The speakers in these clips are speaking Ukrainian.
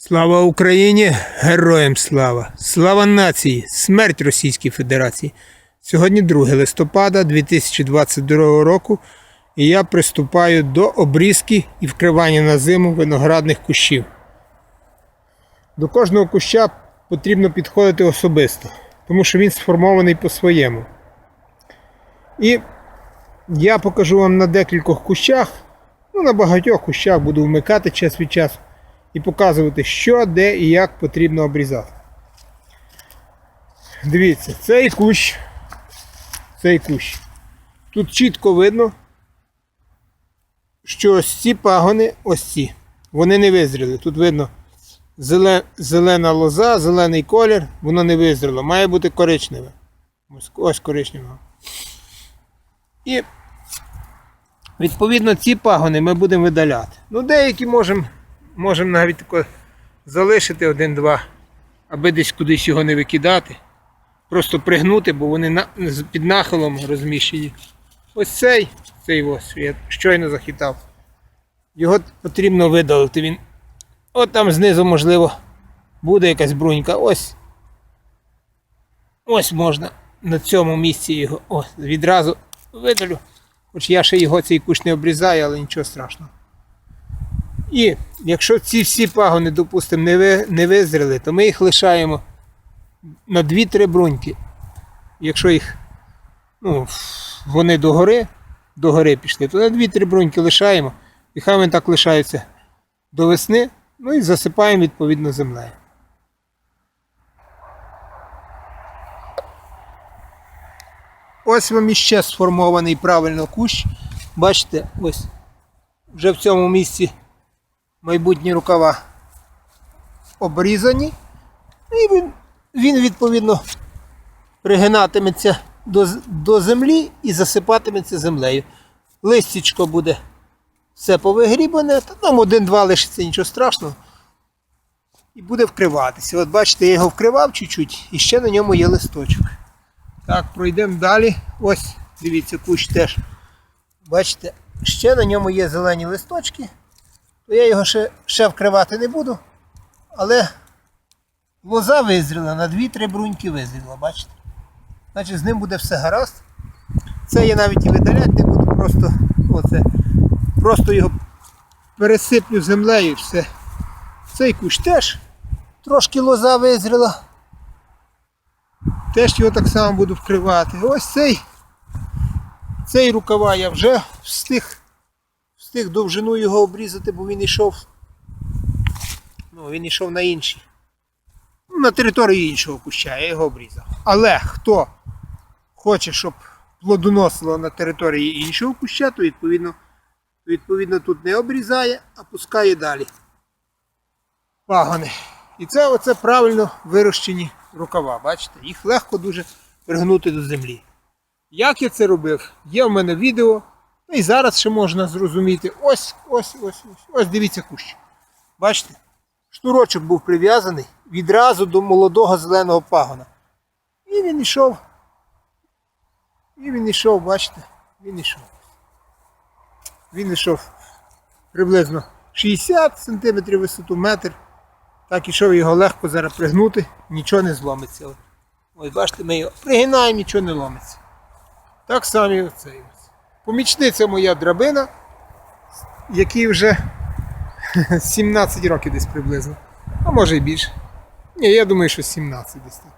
Слава Україні! Героям слава! Слава нації! Смерть Російській Федерації! Сьогодні 2 листопада 2022 року і я приступаю до обрізки і вкривання на зиму виноградних кущів. До кожного куща потрібно підходити особисто, тому що він сформований по-своєму. І я покажу вам на декількох кущах, ну на багатьох кущах буду вмикати час від часу і показувати, що, де і як потрібно обрізати. Дивіться, цей кущ, цей кущ. Тут чітко видно, що ось ці пагони, ось ці, вони не визріли. Тут видно зеле- зелена лоза, зелений колір, воно не визріло. Має бути коричневе. Ось, коричневе. І відповідно ці пагони ми будемо видаляти. Ну, деякі можемо можемо навіть тако залишити один-два, аби десь кудись його не викидати. Просто пригнути, бо вони під нахилом розміщені. Ось цей, цей ось, я щойно захитав. Його потрібно видалити. Він. От там знизу, можливо, буде якась брунька. Ось. Ось можна на цьому місці його ось, відразу видалю. Хоч я ще його цей кущ не обрізаю, але нічого страшного. І якщо ці всі пагони, допустимо, не, ви, не визріли, то ми їх лишаємо на 2-3 бруньки. Якщо їх ну, вони догори, догори пішли, то на 2-3 бруньки лишаємо. І хай вони так лишаються до весни, ну і засипаємо відповідно землею. Ось вам іще сформований правильно кущ. Бачите, ось вже в цьому місці майбутні рукава обрізані. І він, він відповідно пригинатиметься до, до землі і засипатиметься землею. Листячко буде все повигрібане, та там один-два лишиться, нічого страшного. І буде вкриватися. От бачите, я його вкривав чуть-чуть і ще на ньому є листочок. Так, пройдемо далі. Ось, дивіться, кущ теж. Бачите, ще на ньому є зелені листочки. То я його ще, ще вкривати не буду. Але лоза визріла, на 2-3 бруньки визріла, бачите? Значить з ним буде все гаразд. Це я навіть і видаляти не буду, просто оце. Просто його пересиплю землею і все. Цей кущ теж трошки лоза визріла. Теж його так само буду вкривати. Ось цей, цей рукава я вже встиг, встиг довжину його обрізати, бо він йшов. Ну, він йшов на. Ну, На території іншого куща, я його обрізав. Але хто хоче, щоб плодоносило на території іншого куща, то відповідно, відповідно тут не обрізає, а пускає далі. Пагони. І це оце правильно вирощені рукава. Бачите, їх легко дуже пригнути до землі. Як я це робив? Є в мене відео. Ну і зараз ще можна зрозуміти. Ось, ось, ось, ось. Ось дивіться кущ. Бачите? Шнурочок був прив'язаний відразу до молодого зеленого пагона. І він йшов. І він йшов, бачите, він йшов. Він йшов приблизно 60 см висоту, метр. Так ішов його легко зараз пригнути, нічого не зломиться. Ось бачите, ми його пригинаємо, нічого не ломиться. Так само і оцей. Помічниця моя драбина, який вже 17 років десь приблизно. А може і більше. Ні, я думаю, що 17 десь так.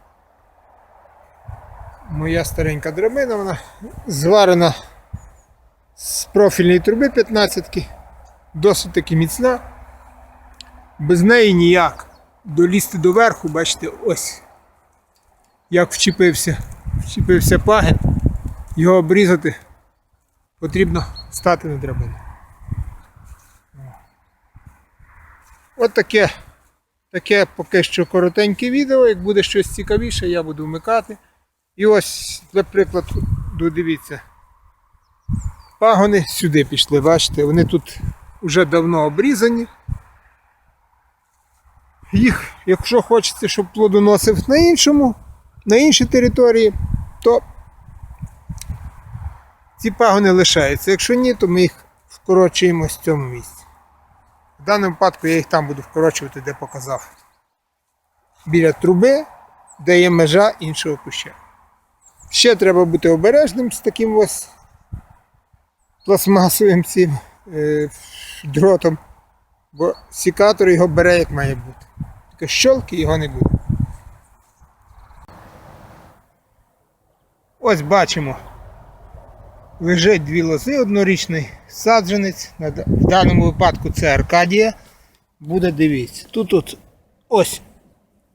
Моя старенька драбина, вона зварена з профільної труби 15-ки, досить таки міцна. Без неї ніяк. Долізти до верху, бачите, ось. Як вчепився, вчепився пагін, його обрізати потрібно стати на драбину. От таке, таке поки що коротеньке відео. Як буде щось цікавіше, я буду вмикати. І ось, для прикладу, дивіться. Пагони сюди пішли, бачите, вони тут вже давно обрізані. Їх, якщо хочеться, щоб плодоносив на іншому, на іншій території, то ці пагони лишаються. Якщо ні, то ми їх вкорочуємо з цьому місці. В даному випадку я їх там буду вкорочувати, де показав. Біля труби, де є межа іншого куща. Ще треба бути обережним з таким ось пластмасовим цим е, дротом, бо сікатор його бере як має бути. Тільки щолки його не буде. Ось бачимо. Лежить дві лози, однорічний саджанець. В даному випадку це Аркадія. Буде дивіться. Тут от ось.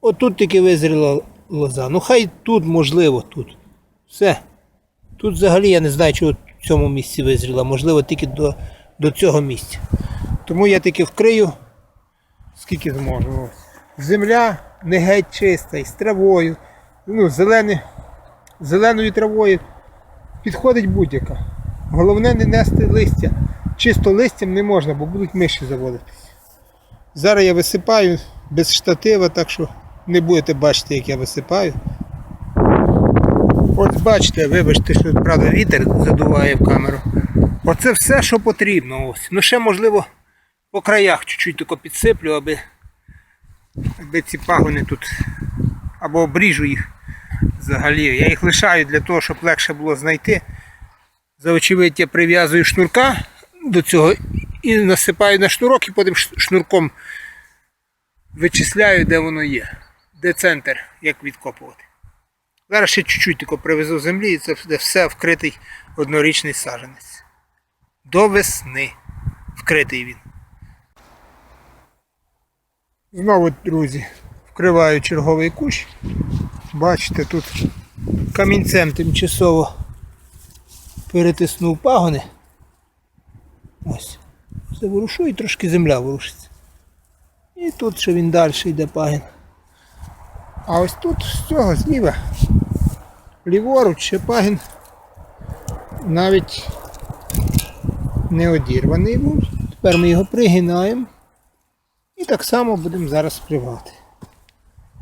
Отут тільки визріла лоза. Ну хай тут, можливо, тут. Все. Тут взагалі я не знаю, чого в цьому місці визріла. Можливо, тільки до, до цього місця. Тому я тільки вкрию, скільки зможу. Земля не геть чиста, і з травою. Ну, зелене, зеленою травою підходить будь-яка. Головне не нести листя. Чисто листям не можна, бо будуть миші заводитись. Зараз я висипаю без штатива, так що не будете бачити, як я висипаю. От бачите, вибачте, що правда вітер задуває в камеру. Оце все, що потрібно. Ось. Ну ще можливо по краях чуть-чуть тако підсиплю, аби, аби ці пагони тут або обріжу їх взагалі. Я їх лишаю для того, щоб легше було знайти. За очевидь я прив'язую шнурка до цього і насипаю на шнурок і потім шнурком вичисляю, де воно є. Де центр, як відкопувати. Зараз ще чуть-чуть тако привезу землі і це все вкритий однорічний саджанець. До весни вкритий він. Знову, друзі, вкриваю черговий кущ. Бачите, тут камінцем тимчасово перетиснув пагони. Ось. Заворушу і трошки земля ворушиться. І тут ще він далі йде пагін. А ось тут з цього зліва, ліворуч ще пагін навіть не одірваний був. Тепер ми його пригинаємо і так само будемо зараз спривати.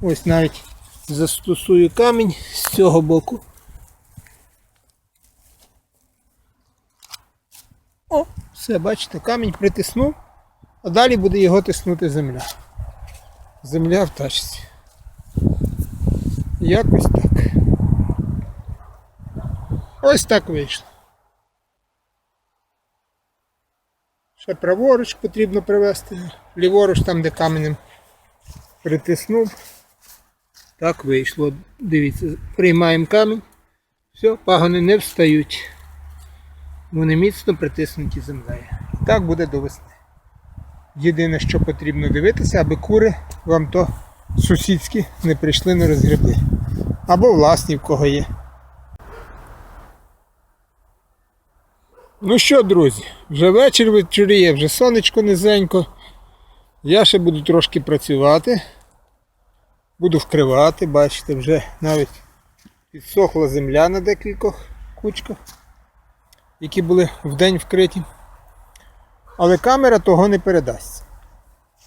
Ось навіть застосую камінь з цього боку. О, все, бачите, камінь притиснув, а далі буде його тиснути земля. Земля в тачці. Якось так. Ось так вийшло. Ще праворуч потрібно привести, ліворуч там, де каменем притиснув. Так вийшло. Дивіться, приймаємо камінь. Все, пагони не встають. Вони міцно притиснуті землею. Так буде до весни. Єдине, що потрібно дивитися, аби кури вам то сусідські не прийшли, не розгребли. Або власні в кого є. Ну що, друзі, вже вечір вечоріє, вже сонечко низенько. Я ще буду трошки працювати. Буду вкривати, бачите, вже навіть підсохла земля на декількох кучках, які були вдень вкриті. Але камера того не передасть.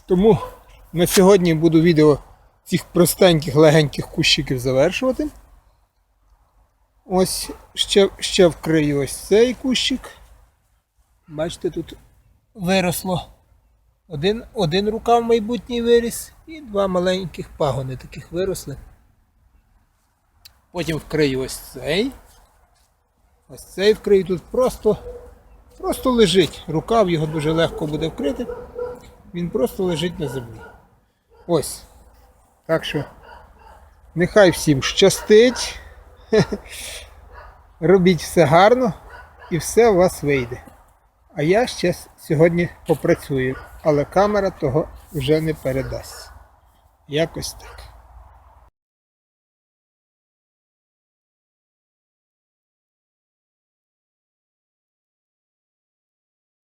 Тому на сьогодні буду відео цих простеньких легеньких кущиків завершувати. Ось ще, ще вкрию ось цей кущик. Бачите, тут виросло один, один рукав майбутній виріс і два маленьких пагони таких виросли. Потім вкрию ось цей. Ось цей вкрию тут просто, просто лежить. Рукав його дуже легко буде вкрити. Він просто лежить на землі. Ось. Так що нехай всім щастить. Робіть все гарно і все у вас вийде. А я ще сьогодні попрацюю, але камера того вже не передасть. Якось так.